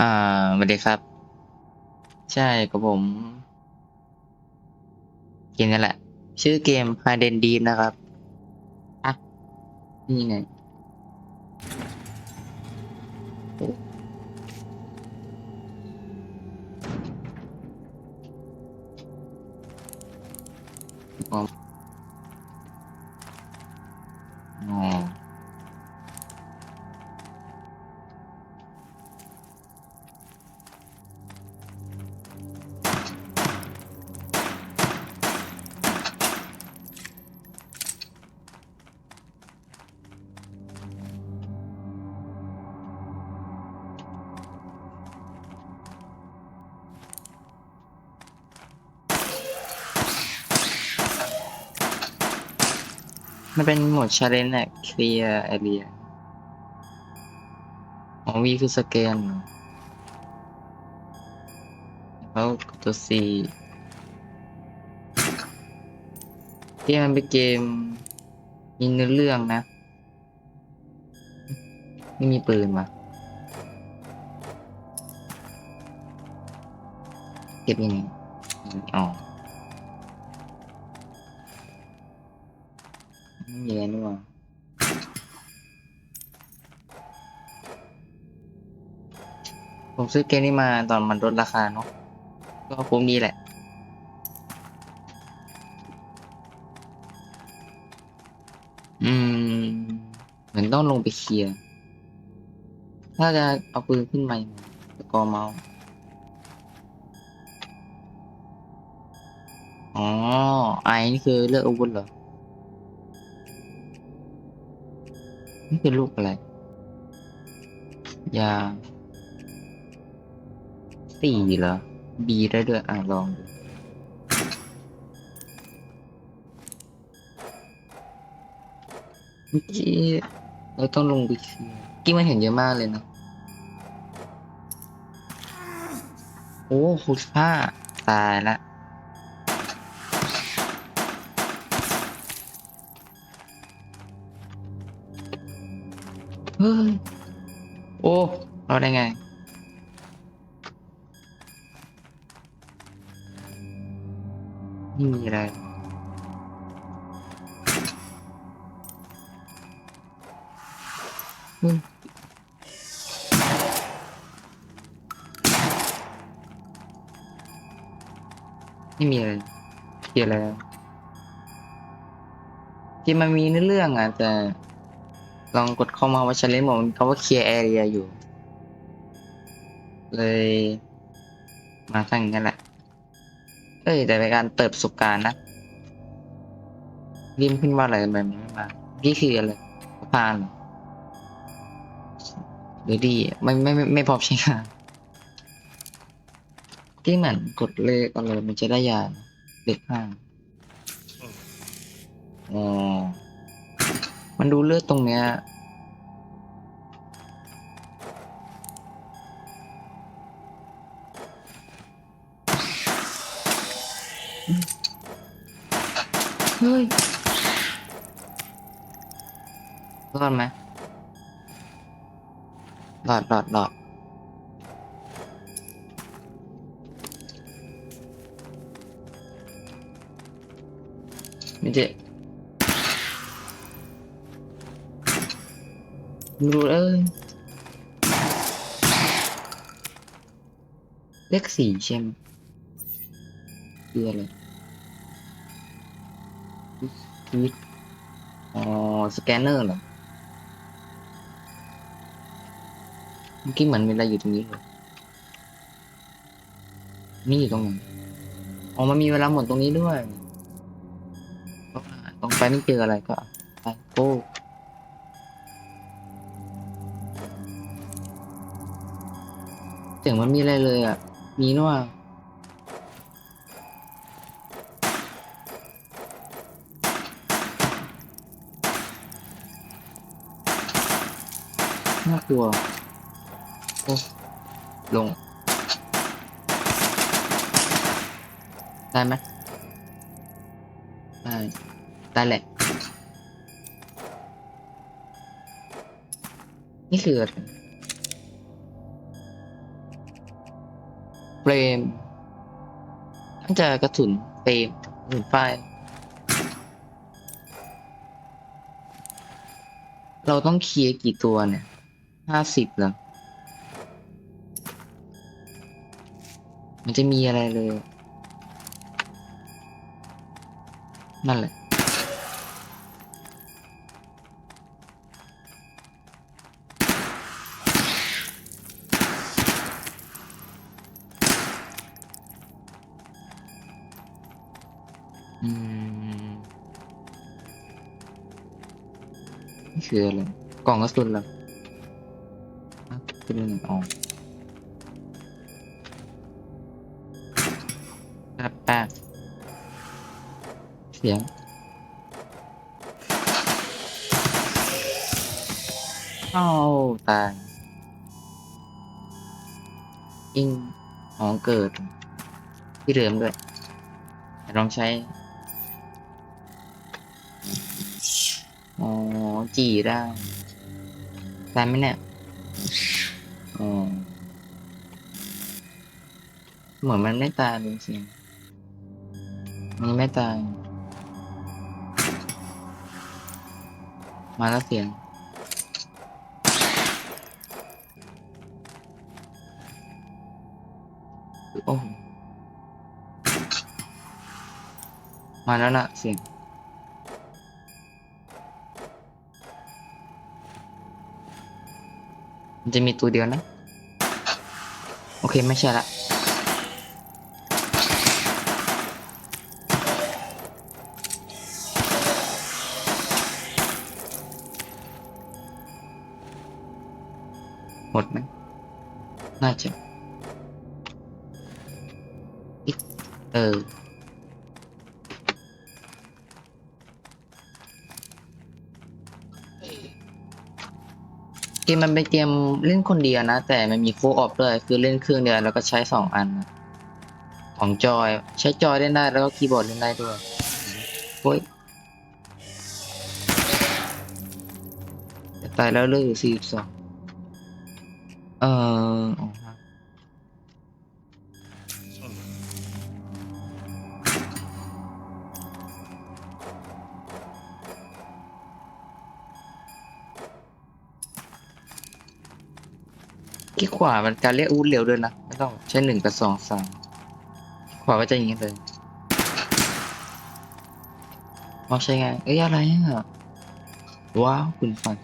อ่าสวัสดีครับ ใช่กับผม เกมนี้แหละ ชื่อเกม Hidden Deep นะครับ อะ นี่ไงอ๋อ มันเป็นโหมด challenge อะ clear area อ๋อ V คือสแกนเหรอแล้วตัว C ที่มันเป็นเกมมีเนื้อเรื่องนะ ไม่มีปืนว่ะ เก็บยังไงอ๋อ ไม่มีอะไรนี่หว่าผมซื้อเกมนี้มาตอนมันลดราคาเนาะก็คุ้มดีแหละ อืม เหมือนต้องลงไปเคลียร์ ถ้าจะเอาปืนขึ้นมาตะกอเมาส์อ๋อไอนี่คือเลือกอาวุธเหรอ นี่คือลูกอะไร ยา สี่เหรอ บีได้ด้วย อะ ลองดูเมื่อกี้เราต้องลงไปเคลียร์กี้มันเห็นเยอะมากเลยนะ โอ้หกสิบห้าตายละ ฮ้ย โอ้เราได้ไงไม่มีอะไร อืมไม่มีอะไรเคลียร์แล้วที่มันมีเนื้อเรื่องอะแต่ ลองกดเข้ามาว่าชันเลนบอกมันคำว่าเคลียร์แอเรียอยู่ เลย มาทั้งอย่างนั้แหละ เอ้ย แต่เป็นการเติบประสบการณ์นะริมขึ้นว่าอะไรแบบนี้มานี่คืออะไรสะพานหรือดีไม่ไม่ไม่ไม่พอใช้งานที่เหมือนกดเลขอะไรมันจะได้ยาเลขห้างอ๋อ มันดูเลือดตรงเนี้ยเฮ้ยรอดไหมหลอดหลอดหลอดไม่เจ๊ ไม่รู้เอ้ยเลขสี่ใช่ไหมคืออะไรอ๋อ สแกนเนอร์เหรอ เมื่อกี้เหมือนมีอะไรอยู่ตรงนี้เลยนี่อยู่ตรงไหนอ๋อ มันมีเวลาหมดตรงนี้ด้วยก็ตรงไปไม่เจออะไรก็ไปโก้ สียงมันมีอะไรเลยอะ มีนู่นว่ะน่ากลัว โอ้ ลง ได้ไหมได้ได้แหละ นี่คือ เฟรมน่าจะกระสุนเฟรมกระสุนไฟเราต้องเคลียร์กี่ตัวเนี่ยห้าสิบหรอมันจะมีอะไรเลย นั่นแหละ อืมนี่คืออะไรกล่องกระสุนเหรออะเป็นหนึ่งออกแป๊บแป๊บเสียงเอ้าตายอิงอ๋อเกิดที่เดิมด้วยลองใช้ อ๋อ จีได้ตายไหมเนี่ยอ๋อเหมือนมันไม่ตายเลยสิมันไม่ตาย มาแล้วเสียง โอ้ มาแล้วนะเสียง มันจะมีตัวเดียวนะ โอเคไม่ใช่ละหมดไหมน่าจะอีกเออ เกมมันเป็นเกมเล่นคนเดียวนะ แต่มันมีโฟออฟด้วย คือเล่นเครื่องเดียวแล้วก็ใช้สองอัน ของจอย ใช้จอยเล่นได้แล้วก็คีย์บอร์ดเล่นได้ด้วยโอ้ยตายแล้วเลือกอยู่สี่สิบสองเออ อ๋อครับที่ขวามันการเรียกอาวุธเร็วด้วยนะไม่ต้องใช้หนึ่งกับสองสามขวาก็จะอย่างนี้เลยมองใช่ไงเอ้ยอะไรอะว้าวคุณฟัน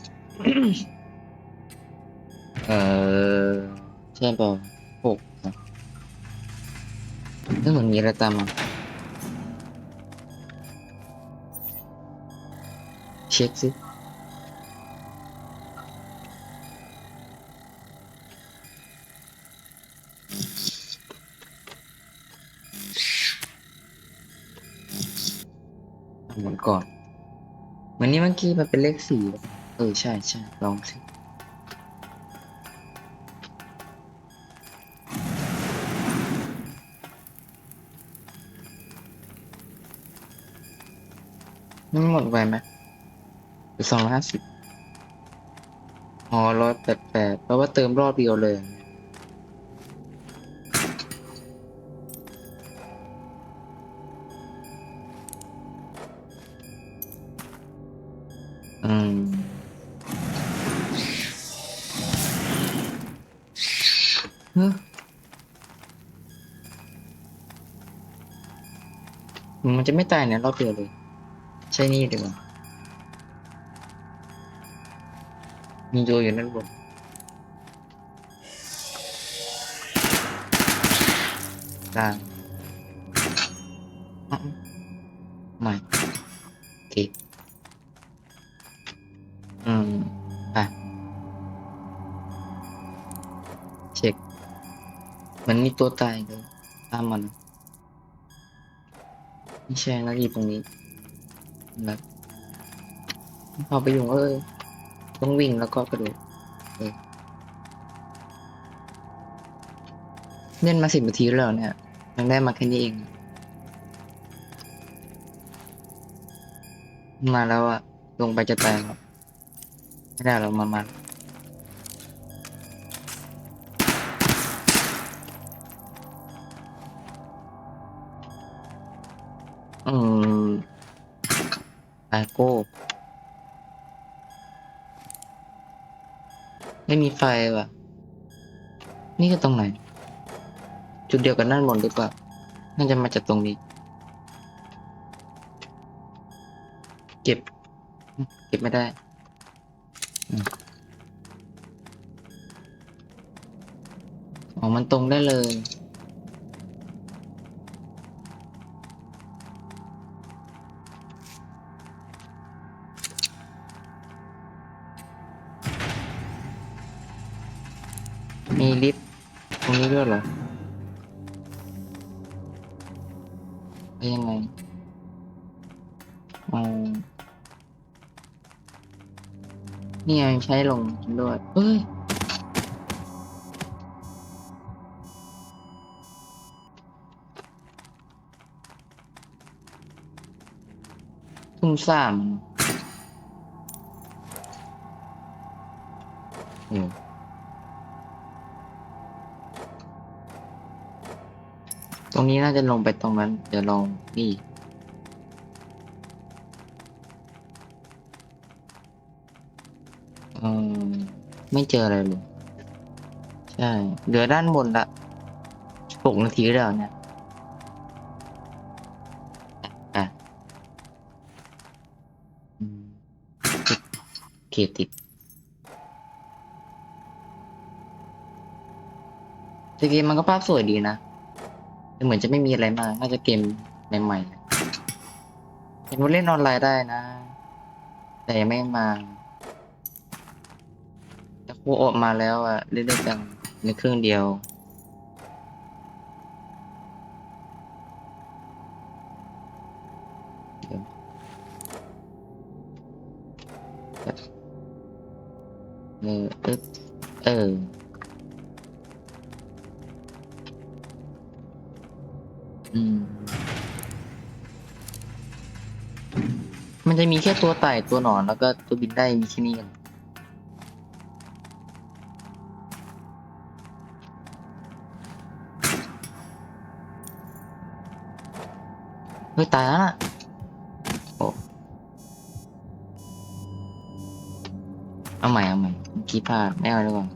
เออใช่เปล่าหกนะแล้วเหมือนมีอะไรตามมาเช็คสิ หมุนก่อน เหมือนนี้เมื่อกี้มันเป็นเลขสี่เออใช่ใช่ลองสินี่หมดไปไหมสองร้อยห้าสิบอ๋อร้อยแปดแปดแปลว่าเติมรอบเดียวเลย อืม เฮ้ยมันจะไม่ตายเนี่ยรอบเดียวเลย ใช่นี่ดีกว่ามีโยอยู่นั่นบนกลางไม่โอเค อืมอะเช็ค มันมีตัวตายเลยตามมันไม่ใช่นะอยู่ตรงนี้นะพอไปอยู่เอ้ยต้องวิ่งแล้วก็กระโดดเล่นมาสิบนาทีแล้วเหรอเนี่ยยังได้มาแค่นี้เอง มาแล้วอะลงไปจะตายครับ ไม่ได้หรอกมันมันเออไอโก้ไม่มีไฟว่ะ นี่คือตรงไหน จุดเดียวกันนั่นบนหรือเปล่า น่าจะมาจากตรงนี้ เก็บ เก็บไม่ได้ อ๋อ มันตรงได้เลย ช้ลงด้วยเฮ้ยทุ่มซ่ามเออตรงนี้น่าจะลงไปตรงนั้น เดี๋ยวลองนี่ ไม่เจออะไรเลย ใช่ เหลือด้านบนละหกนาทีแล้วเนี่ยอะอืมติดเคติดแต่เกมมันก็ภาพสวยดีนะแต่เหมือนจะไม่มีอะไรมาก น่าจะเกมใหม่ๆเห็นว่าเล่นออนไลน์ได้นะ แต่ยังไม่มา กูออกมาแล้วอะเล่นได้วยกันในเครื่องเดียวเดี๋ยว เออเออเอออืม มันจะมีแค่ตัวไต่ตัวหนอนแล้วก็ตัวบินได้มีแค่นี้กัน ฮ้ยตายแล้วน่ะโอ้เอาใหม่เอาใหม่เมื่อกี้พาไม่เอาดีกว่า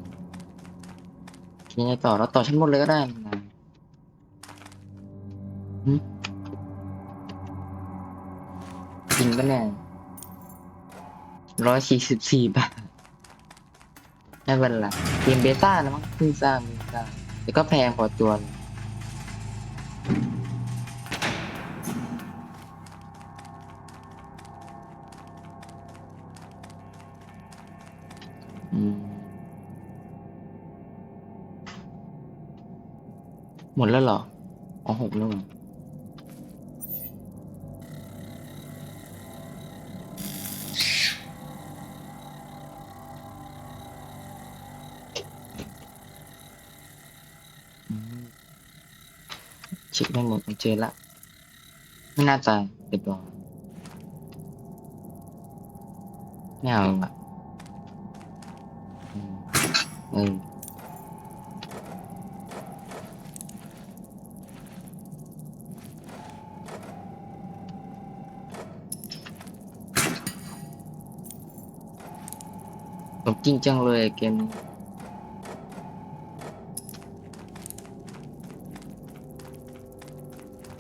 ทีนี้ต่อเราต่อชั้นบนเลยก็ได้นะจริงปะเนี่ยร้อยสี่สิบสี่บาทไม่เป็นไรเกมเบต้านะมั้งเพิ่งสร้างเพิ่งสร้างแต่ก็แพงพอตัวเลย หมดแล้วเหรอ อ๋อหกแล้วเหรออืมเช็คไม่หมดไม่เจอละ ไม่น่าตายเรียบร้อยไม่เอาอะอืมเออ ผมจริงจังเลยเกมนี้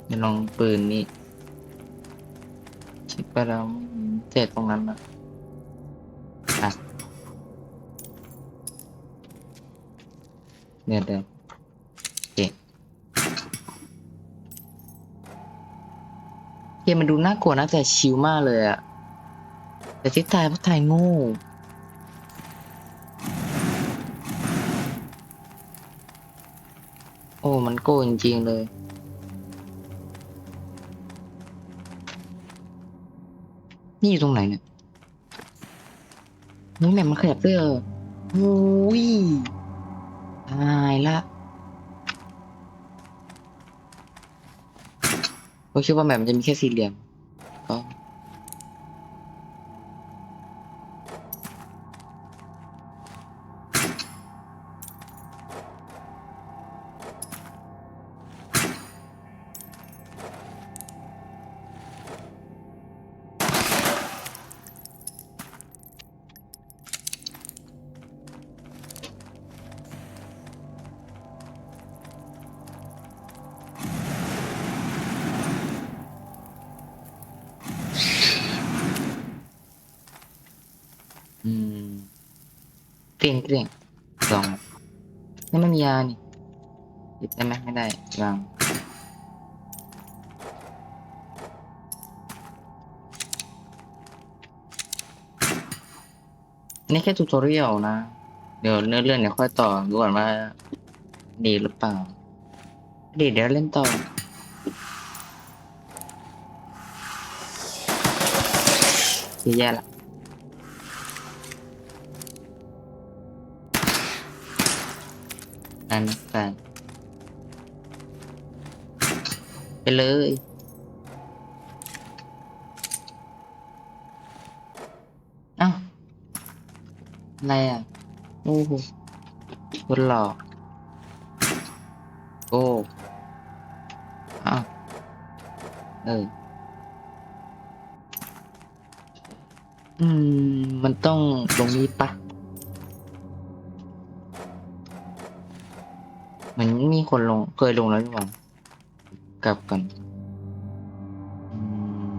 เดี๋ยลองปืนนี่เช็คไปแล้วเจ็ดตรงนั้นนะเดี๋ยเดี๋ยวเคเกมมันดูน่ากลัวนะแต่ชิลมากเลยอะแต่ที่ตายเพราะตายง่ อ้มันโก้จริงๆเลย นี่อยู่ตรงไหนเนี่ยนี่แม่มันขยับด้วยเหรอโอ้ยตายละผมคิดว่าแม่มันจะมีแค่สี่เหลี่ยม เกลี้ยงเกลี้ยงลองนี่มันมียานี่หยิบได้ไหมไม่ได้วางนี่แค่ทูตอเรียลนะ เดี๋ยวเนื้อเรื่องเดี๋ยวค่อยต่อดูก่อนว่า ดีหรือเปล่า ดีเดี๋ยวเล่นต่อแย่ละ นั่นนะแฟนไปเลยเอ้าอะไรอะโอ้โหคนหลอก โอ้อ้าวเอออืม มันต้องลงนี้ปะ มือนมีคนลงเคยลงแล้วหรือเปล่ากลับก่อนอืม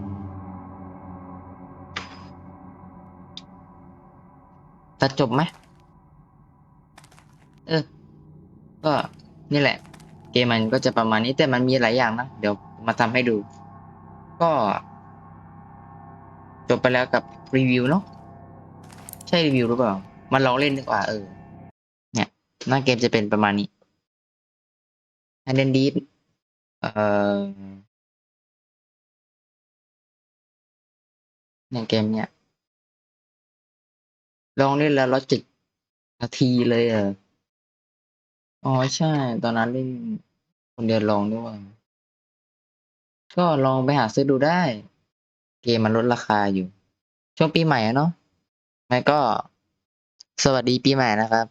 ตัดจบไหมเออ ก็นี่แหละ เกมมันก็จะประมาณนี้แต่มันมีหลายอย่างนะ เดี๋ยวมาทำให้ดู ก็ จบไปแล้วกับรีวิวเนาะใช่รีวิวหรือเปล่า มาลองเล่นดีกว่าเออ เนี่ยหน้าเกมจะเป็นประมาณนี้ h ฮนเดนดีเอ่อในเกมเนี่ยลองเล่นแล้วร้อยเจ็ดนาทีเลยเอออ๋อใช่ ตอนนั้นเล่นคนเดียวลองด้วย ก็ลองไปหาซื้อดูได้ เกมมันลดราคาอยู่ ช่วงปีใหม่อะเนาะแล้วก็สวัสดีปีใหม่นะครับ